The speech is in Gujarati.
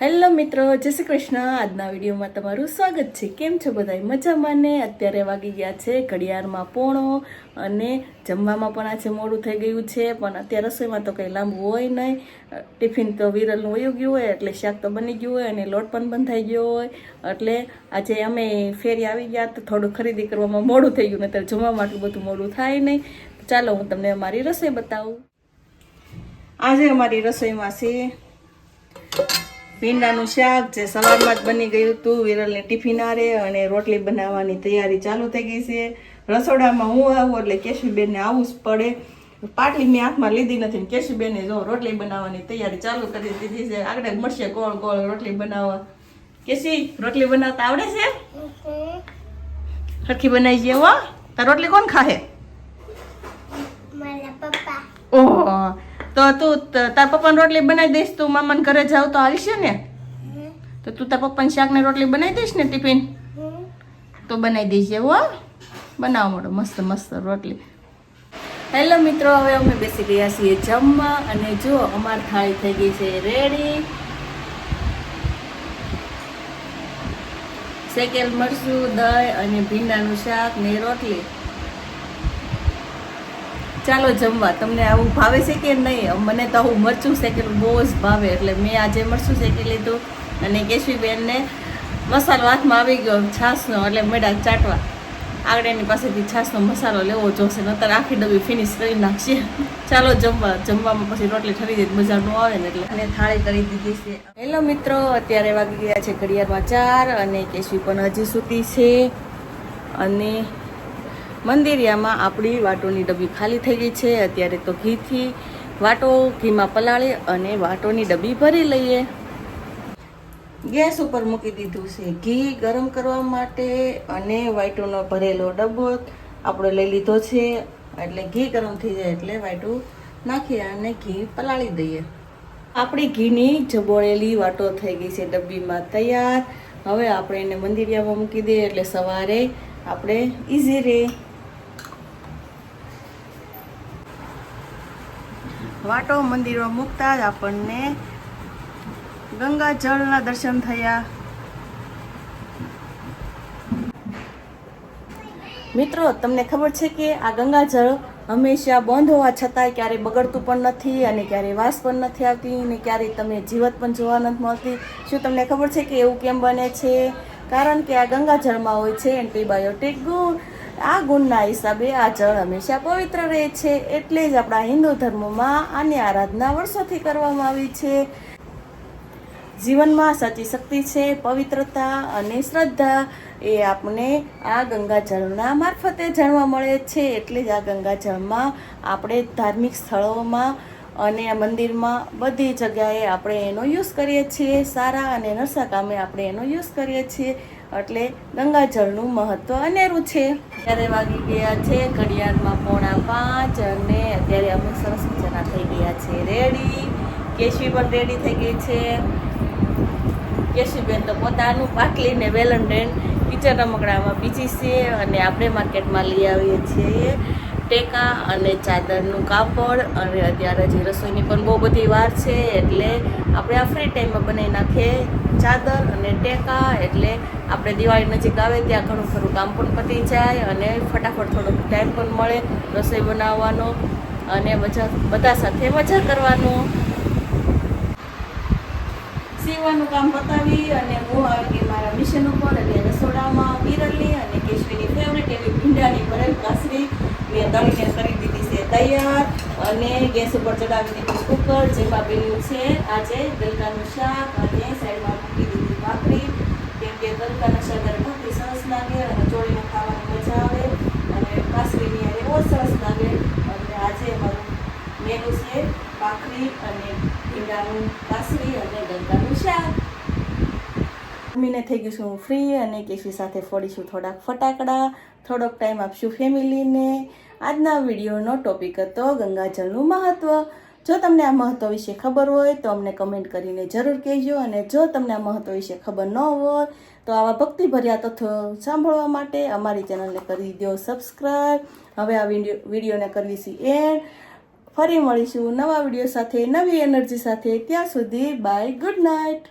હેલો મિત્રો, જય શ્રી કૃષ્ણ. આજના વિડીયોમાં તમારું સ્વાગત છે. કેમ છો બધા મજામાં ને? અત્યારે વાગી ગયા છે ઘડિયાળમાં પોણો અને જમવામાં પણ આજે મોડું થઈ ગયું છે, પણ અત્યારે રસોઈમાં તો કંઈ લાંબુ હોય નહીં. ટિફિન તો વિરલનું વયું ગયું હોય, એટલે શાક તો બની ગયું હોય અને લોટ પણ બંધાઈ ગયો હોય. એટલે આજે અમે ફેરી આવી ગયા તો થોડું ખરીદી કરવામાં મોડું થઈ ગયું, નહીતર જમવામાં આટલું બધું મોડું થાય નહીં. ચાલો, હું તમને અમારી રસોઈ બતાવું. આજે અમારી રસોઈમાં છે ભીંડાનું શાક જે સવારમાં જ બની ગયું હતું. વિરલની ટિફિન આરે અને રોટલી બનાવવાની તૈયારી ચાલુ થઈ ગઈ છે. રસોડામાં હું આવું એટલે કેશુબેનને આવવું જ પડે. પાટલી મેં હાથમાં લીધી નથી ને કેશુબેને જો રોટલી બનાવવાની તૈયારી ચાલુ કરી દીધી છે. આગળ જ મળશે ગોળ ગોળ રોટલી બનાવવા. કેસી રોટલી બનાવતા આવડે છે? સરખી બનાવી જેવો હો. તાર રોટલી કોણ ખાહે? ઓહો. તો તું તાર પપ્પાને રોટલી બનાવી દઈશ, તું મામાને ઘરે જાવ તો હાલશે ને? તો તું તાર પપ્પાને શાકને રોટલી બનાવી દઈશ ને ટિફિન? તો બનાવી દઈશ હો. બનાવો મળો મસ્ત મસ્ત રોટલી. હેલો મિત્રો, હવે અમે બેસી ગયા છીએ જમવા અને જો અમાર થાળી થઈ ગઈ છે રેડી શેકેલ મરચું, દહીં અને ભીંડાનું શાક ને રોટલી. ચાલો જમવા. તમને આવું ભાવે છે કે નહીં? મને તો આવું મરચું શેકેલું બહુ જ ભાવે. એટલે મેં આજે મરચું શેકી લીધું અને કેશવીબેનને મસાલો હાથમાં આવી ગયો છાશનો એટલે મેડા ચાટવા. આગળ એની પાસેથી છાશનો મસાલો લેવો જોશે નતર આખી ડબ્બી ફિનિશ કરી નાખશે. ચાલો જમવા. જમવામાં પછી રોટલી ઠરી જાય મજા ન આવે ને એટલે. અને થાળી કરી દીધી છે. હેલો મિત્રો અત્યારે વાગી ગયા છે ઘડિયાળમાં ચાર અને કેશવી પણ હજી સૂતી છે. અને મંદિરિયામાં આપણી વાટોની ડબ્બી ખાલી થઈ ગઈ છે. અત્યારે તો ઘીથી વાટો, ઘીમાં પલાળી અને વાટોની ડબ્બી ભરી લઈએ. ગેસ ઉપર મૂકી દીધું છે. ઘી ગરમ કરવા માટે અને વાઈટોનો ભરેલો ડબ્બો આપણે લઈ લીધો છે. એટલે ઘી ગરમ થઈ જાય એટલે વાઈટું નાખી અને ઘી પલાળી દઈએ. આપણી ઘીની જબોળેલી વાટો થઈ ગઈ છે ડબ્બીમાં તૈયાર. હવે આપણે એને મંદિરિયામાં મૂકી દઈએ એટલે સવારે આપણે ઇઝી રહે વાટો મંદિરમાં મૂકતા જ આપણને ગંગાજળના દર્શન થયા. મિત્રો, તમને ખબર છે કે આ ગંગાજળ હંમેશા બંધ હોવા છતાંય ક્યારેય બગડતું પણ નથી અને ક્યારેય વાસ પણ નથી આવતી અને ક્યારેય તમને જીવત પણ જોવા નથી મળતી. શું તમને ખબર છે કે એવું કેમ બને છે? કારણ કે આ ગંગાજળમાં હોય છે એન્ટીબાયોટિક ગુણ. આ ગુણના હિસાબે આ જળ હંમેશા પવિત્ર રહે છે એટલે જ આપણા હિન્દુ ધર્મમાં આની આરાધના વર્ષોથી કરવામાં આવી છે. જીવનમાં સાચી શક્તિ છે, પવિત્રતા અને શ્રદ્ધા એ આપણને આ ગંગાજળના મારફતે જાણવા મળે છે એટલે જ આ ગંગાજળમાં આપણે ધાર્મિક સ્થળોમાં અને મંદિરમાં બધી જગ્યાએ આપણે એનો યુઝ કરીએ છીએ, સારા અને નરસા કામે આપણે એનો યુઝ કરીએ છીએ. એટલે ગંગાજળનું મહત્વ અનેરું છે. ત્યારે વાગી ગયા છે, ઘડિયાળમાં પોણા પાંચ અને અત્યારે અમે સરસ મજાના થઈ ગયા છે. રેડી કેશવી પણ રેડી થઈ ગઈ છે. કેશુબેન તો પોતાનું પાટલીને ડેન કિચન રમકડામાં બીજી છે અને આપણે માર્કેટમાં લઈ આવીએ છીએ. ટેકા અને ચાદરનું કાપડ અને અત્યારે હજી રસોઈની પણ બહુ બધી વાર છે એટલે આપણે આ ફ્રી ટાઈમમાં બનાવી નાખીએ ચાદર અને ટેકા એટલે આપણે દિવાળી નજીક આવે ત્યાં ઘણું ખરું કામ પણ પતી જાય અને ફટાફટ થોડોક ટાઈમ પણ મળે રસોઈ બનાવવાનો અને મજા, બધા સાથે મજા કરવાનો. સીવવાનું કામ પતાવી અને હું આવી ગઈ મારા મિશન ઉપર એટલે રસોડામાં વિરલની અને કેશવીની ફેવરેટ એવી ભીંડાની ભરેલ કાસરી મેં તળીને કરી દીધી છે તૈયાર અને ગેસ ઉપર ચડાવી દીધું કુકર જેમાં પેલું છે, આજે ગલકાનું શાક અને સાઈડમાં મૂકી દીધી ભાખરી. કેમ કે ગલકાના શાક અને ભાખરી સરસ લાગે અને ચોળીને ખાવાની મજા આવે. અને કાસરીની અને બહુ સરસ લાગે. અને આજે અમારું મેનુ છે ભાખરી અને ભીંડાનું કાસરી અને ગલકાનું શાક. મમ્મીને થઈ ગયું છું ફ્રી અને કેસી સાથે ફોડીશું થોડાક ફટાકડા, થોડોક ટાઈમ આપશું ફેમિલીને. આજના વિડીયોનો ટોપિક હતો ગંગાજળનું મહત્ત્વ જો તમને આ મહત્ત્વ વિશે ખબર હોય તો અમને કમેન્ટ કરીને જરૂર કહેજો અને જો તમને આ મહત્ત્વ વિશે ખબર ન હોય તો આવા ભક્તિભર્યા તથ્યો સાંભળવા માટે અમારી ચેનલને કરી દો સબસ્ક્રાઈબ હવે આ વીડિયો, વિડીયોને કરવી છે એન્ડ ફરી મળીશું નવા વીડિયો સાથે, નવી એનર્જી સાથે. ત્યાં સુધી બાય ગુડ નાઇટ